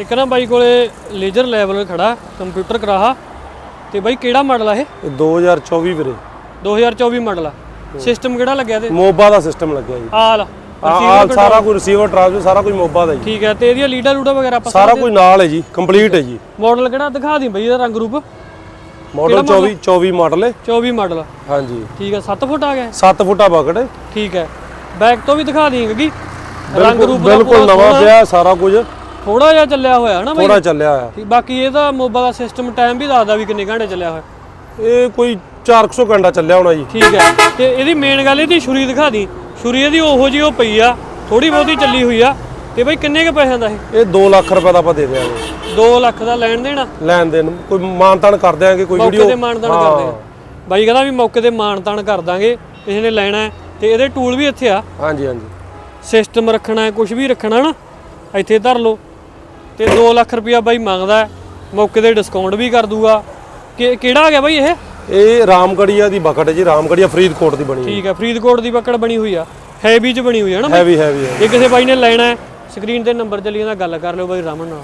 ਇੱਕ ਨਾ ਬਾਈ ਕੋਲੇ ਲੇਜ਼ਰ ਲੈਵਲ ਖੜਾ ਕੰਪਿਊਟਰ ਕਰਾਹਾ। ਤੇ ਬਾਈ ਕਿਹੜਾ ਮਾਡਲ ਆ ਇਹ? ਇਹ 2024 ਵੀਰੇ। 2024 ਮਾਡਲ ਆ। ਸਿਸਟਮ ਕਿਹੜਾ ਲੱਗਿਆ ਤੇ? ਮੋਬਾ ਦਾ ਸਿਸਟਮ ਲੱਗਿਆ ਜੀ। ਆਲ ਆ ਆ ਸਾਰਾ ਕੁਝ ਰਿਸੀਵਰ ਟ੍ਰਾਂਸਫਰ ਸਾਰਾ ਕੁਝ ਮੋਬਾ ਦਾ ਜੀ। ਠੀਕ ਹੈ ਤੇ ਇਹਦੀਆਂ ਲੀਡਰ ਲੂਡਰ ਵਗੈਰਾ ਆਪਾਂ ਸਾਰਾ ਕੁਝ ਨਾਲ ਹੈ ਜੀ ਕੰਪਲੀਟ ਹੈ ਜੀ। ਮਾਡਲ ਕਿਹੜਾ? ਦਿਖਾ ਦੀ ਬਈ ਇਹਦਾ ਰੰਗ ਰੂਪ। ਮਾਡਲ 24 24 ਮਾਡਲ ਹੈ। 24 ਮਾਡਲ ਹਾਂਜੀ। ਠੀਕ ਹੈ 7 ਫੁੱਟ ਆ ਗਿਆ। ਇਹ? 7 ਫੁੱਟਾ ਬਕਟ ਠੀਕ ਹੈ। ਬੈਕ ਤੋਂ ਵੀ ਦਿਖਾ ਦੀ ਕਿਉਂਕਿ ਰੰਗ ਰੂਪ ਬਿਲਕੁਲ ਨਵਾਂ ਪਿਆ ਸਾਰਾ ਕੁਝ। ਥੋੜਾ ਜਿਹਾ ਚੱਲਿਆ ਹੋਇਆ ਹੈ ਨਾ ਬਾਈ। ਥੋੜਾ ਚੱਲਿਆ ਆ ਠੀਕ, ਬਾਕੀ ਇਹਦਾ ਮੋਬਾਈਲ ਦਾ ਸਿਸਟਮ ਟਾਈਮ ਵੀ ਦੱਸਦਾ ਵੀ ਕਿੰਨੇ ਘੰਟੇ ਚੱਲਿਆ ਹੋਇਆ। ਇਹ ਕੋਈ 400 ਘੰਟਾ ਚੱਲਿਆ ਹੋਣਾ ਜੀ। ਠੀਕ ਹੈ। ਤੇ ਇਹਦੀ ਮੇਨ ਗੱਲ ਇਹਦੀ ਛੁਰੀ ਦਿਖਾ ਦੀ। ਛੁਰੀ ਇਹਦੀ ਉਹੋ ਜੀ ਉਹ ਪਈ ਆ ਥੋੜੀ ਬਹੁਤੀ ਚੱਲੀ ਹੋਈ ਆ। ਤੇ ਬਈ ਕਿੰਨੇ ਕੁ ਪੈਸਿਆਂ ਦਾ ਇਹ? ਇਹ 2 ਲੱਖ ਰੁਪਏ ਦਾ ਆਪਾਂ ਦੇ ਦਿਆਂਗੇ। 2 ਲੱਖ ਦਾ ਲੈਣ ਦੇਣਾ ਲੈਣ ਦੇਣ ਕੋਈ ਮਾਨਤਾਨ ਕਰ ਦਿਆਂਗੇ ਕੋਈ ਮੌਕੇ ਵੀਡੀਓ ਤੇ ਮਾਨਤਾਨ ਕਰਦੇ ਆ ਬਾਈ ਕਹਿੰਦਾ ਵੀ ਮੌਕੇ ਤੇ ਮਾਨਤਾਨ ਕਰ ਦਾਂਗੇ ਕਿਸੇ ਨੇ ਲੈਣਾ ਹੈ। ਤੇ ਇਹਦੇ ਟੂਲ ਵੀ ਇੱਥੇ ਆ। ਹਾਂਜੀ ਹਾਂਜੀ। ਸਿਸਟਮ ਰੱਖਣਾ ਹੈ ਕੁਝ ਵੀ ਰੱਖਣਾ ਨਾ ਇੱਥੇ ਧਰ ਲਓ। ਤੇ 2 ਲੱਖ ਰੁਪਇਆ ਬਾਈ ਮੰਗਦਾ। ਮੌਕੇ ਤੇ ਡਿਸਕਾਊਂਟ ਵੀ ਕਰ ਦੂਗਾ। ਕਿ ਕਿਹੜਾ ਆ ਗਿਆ ਬਾਈ ਇਹ? ਇਹ ਰਾਮਗੜੀਆ ਦੀ ਬਕਟ ਹੈ ਜੀ ਰਾਮਗੜੀਆ ਫਰੀਦਕੋਟ ਦੀ ਬਣੀ ਠੀਕ ਹੈ ਫਰੀਦਕੋਟ ਦੀ ਪਕੜ ਬਣੀ ਹੋਈ ਆ। ਹੈਵੀ ਚ ਬਣੀ ਹੋਈ ਹੈ ਨਾ? ਹੈਵੀ ਹੈਵੀ ਹੈ ਜੇ ਕਿਸੇ ਬਾਈ ਨੇ ਲੈਣਾ ਹੈ। ਸਕਰੀਨ ਤੇ ਨੰਬਰ ਚੱਲੀ ਜਾਂਦਾ ਗੱਲ ਕਰ ਲਿਓ ਬਾਈ ਰਾਮਨ ਨਾਲ।